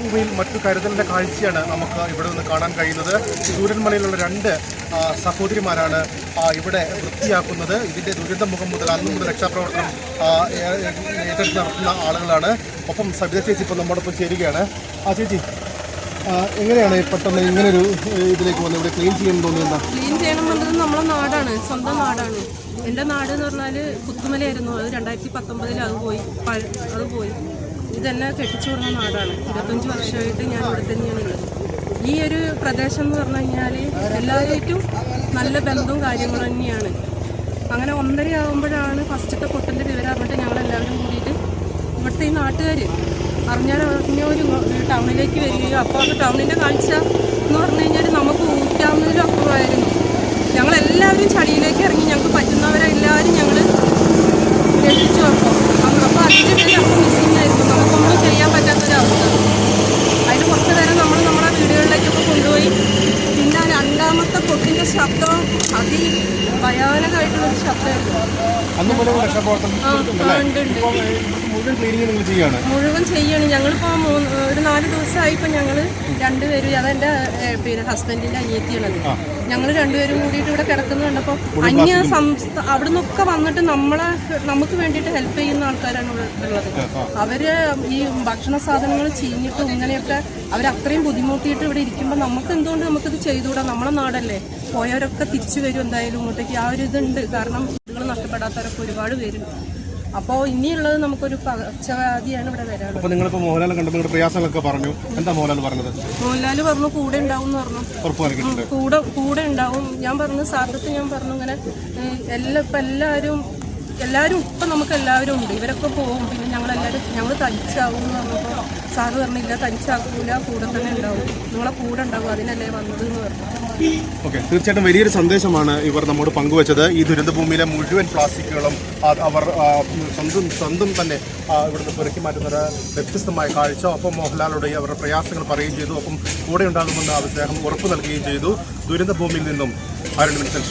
ഭൂമിയിൽ മറ്റു കരുതലിന്റെ കാഴ്ചയാണ് നമുക്ക് ഇവിടെ നിന്ന് കാണാൻ കഴിയുന്നത്. സൂര്യൻമലയിലുള്ള രണ്ട് സഹോദരിമാരാണ് ഇവിടെ വൃത്തിയാക്കുന്നത്. ഇതിന്റെ ദുരിത മുഖം മുതൽ അന്ന് മുതൽ രക്ഷാപ്രവർത്തനം ഏറ്റെടുത്ത് നടത്തുന്ന ആളുകളാണ്. ഒപ്പം സവിത ചേച്ചി ഇപ്പോൾ നമ്മോടൊപ്പം ചേരുകയാണ്. ആ ചേച്ചി എങ്ങനെയാണ് പെട്ടെന്ന് ഇങ്ങനൊരു ഇതിലേക്ക് വന്ന്? ഇവിടെ ക്ലീൻ ചെയ്യാൻ തോന്നിയത് ക്ലീൻ ചെയ്യണം നമ്മളെ നാടാണ് സ്വന്തം നാടാണ്. എന്റെ നാട് എന്ന് പറഞ്ഞാൽ പുത്തുമലയായിരുന്നു. അത് രണ്ടായിരത്തി പത്തൊമ്പതിൽ അത് പോയി അത് പോയി. ഇതെന്നെ കെട്ടിച്ചു കൊടുന്ന നാടാണ്. ഇരുപത്തഞ്ച് വർഷമായിട്ട് ഞാൻ ഇവിടെ തന്നെയാണ് ഉള്ളത് ഈ ഒരു പ്രദേശം എന്ന് പറഞ്ഞു കഴിഞ്ഞാൽ എല്ലാവരുമായിട്ടും നല്ല ബന്ധവും കാര്യങ്ങളും തന്നെയാണ്. അങ്ങനെ ഒന്നര ആകുമ്പോഴാണ് ഫസ്റ്റത്തെ പൊട്ടിന്റെ വിവരം അറിഞ്ഞിട്ട് ഞങ്ങളെല്ലാവരും കൂടിയിട്ട് ഇവിടുത്തെ ഈ നാട്ടുകാർ അറിഞ്ഞാൽ അറിഞ്ഞ ഒരു ടൗണിലേക്ക് വരികയും അപ്പോൾ അത് ടൗണിന്റെ കാഴ്ച എന്ന് പറഞ്ഞു കഴിഞ്ഞാൽ നമുക്ക് ശബ്ദം. അതി ഭയാനകമായിട്ടുള്ളൊരു ശബ്ദമായിരുന്നു ഉണ്ട്, മുഴുവൻ ക്ലീനിങ് നിങ്ങൾ ചെയ്യാണ് മുഴുവൻ ചെയ്യണം. ഞങ്ങളിപ്പോൾ ഒരു നാല് ദിവസമായി ഇപ്പൊ ഞങ്ങൾ രണ്ടുപേരും അതെന്റെ ഏഹ്, പിന്നെ ഹസ്ബൻഡിന്റെ അനിയത്തിയാണത്. ഞങ്ങൾ രണ്ടുപേരും കൂടിയിട്ട് ഇവിടെ കിടക്കുന്നത് കണ്ടപ്പോൾ അന്യ സംസ്ഥ അവിടെ നിന്നൊക്കെ വന്നിട്ട് നമ്മളെ നമുക്ക് വേണ്ടിയിട്ട് ഹെൽപ്പ് ചെയ്യുന്ന ആൾക്കാരാണ് ഇവിടെ ഉള്ളത്. അവർ ഈ ഭക്ഷണ സാധനങ്ങൾ ചീഞ്ഞിട്ടും ഇങ്ങനെയൊക്കെ അവരത്രയും ബുദ്ധിമുട്ടിയിട്ട് ഇവിടെ ഇരിക്കുമ്പോൾ നമുക്ക് എന്തുകൊണ്ട് നമുക്കിത് ചെയ്തുകൂടാ? നമ്മളെ നാടല്ലേ? പോയവരൊക്കെ തിരിച്ചു വരും എന്തായാലും ഇങ്ങോട്ടേക്ക്. ആ ഒരു ഇതുണ്ട്. കാരണം വീടുകൾ നഷ്ടപ്പെടാത്തവരൊക്കെ ഒരുപാട് പേരുണ്ട്. അപ്പോൾ ഇനിയുള്ളത് നമുക്കൊരു പകർച്ചവ്യാധിയാണ് ഇവിടെ വരാറ് അപ്പോൾ നിങ്ങളിപ്പോൾ മോഹൻലാൽ കണ്ടപ്പോൾ നിങ്ങളുടെ പ്രയാസങ്ങളൊക്കെ പറഞ്ഞു. എന്താ മോഹൻലാൽ പറഞ്ഞത്? മോഹൻലാൽ പറഞ്ഞു കൂടെ ഉണ്ടാവും എന്ന് പറഞ്ഞു. ഉറപ്പ് കൂടെ കൂടെ ഉണ്ടാവും. ഞാൻ പറഞ്ഞു സാധ്യത ഞാൻ പറഞ്ഞു ഇങ്ങനെ എല്ലാ ഇപ്പം എല്ലാവരും എല്ലാവരും ഇപ്പം നമുക്ക് എല്ലാവരും ഉണ്ട്. ഇവരൊക്കെ പോകും പിന്നെ ഞങ്ങളെല്ലാവരും ഞങ്ങൾ തനിച്ചാവും എന്ന് പറഞ്ഞപ്പോൾ സാറ് പറഞ്ഞില്ല തനിച്ചാക്കൂല കൂടെ തന്നെ ഉണ്ടാവും. നിങ്ങളെ കൂടെ ഉണ്ടാവും. അതിനല്ലേ വന്നത് എന്ന് പറഞ്ഞു. ഓക്കെ തീർച്ചയായിട്ടും വലിയൊരു സന്ദേശമാണ് ഇവർ നമ്മോട് പങ്കുവച്ചത്. ഈ ദുരന്തഭൂമിയിലെ മുഴുവൻ പ്ലാസ്റ്റിക്കുകളും അവർ സ്വന്തം സ്വന്തം തന്നെ ഇവിടുന്ന് പെറുക്കി മാറ്റുന്നൊരു വ്യത്യസ്തമായ കാഴ്ച. ഒപ്പം മോഹൻലാലോട് അവരുടെ പ്രയാസങ്ങൾ പറയുകയും ചെയ്തു. ഒപ്പം കൂടെ ഉണ്ടാകുമെന്ന് അദ്ദേഹം ഉറപ്പ് നൽകുകയും ചെയ്തു. ദുരന്തഭൂമിയിൽ നിന്നും ആരുടെ മിനിറ്റ്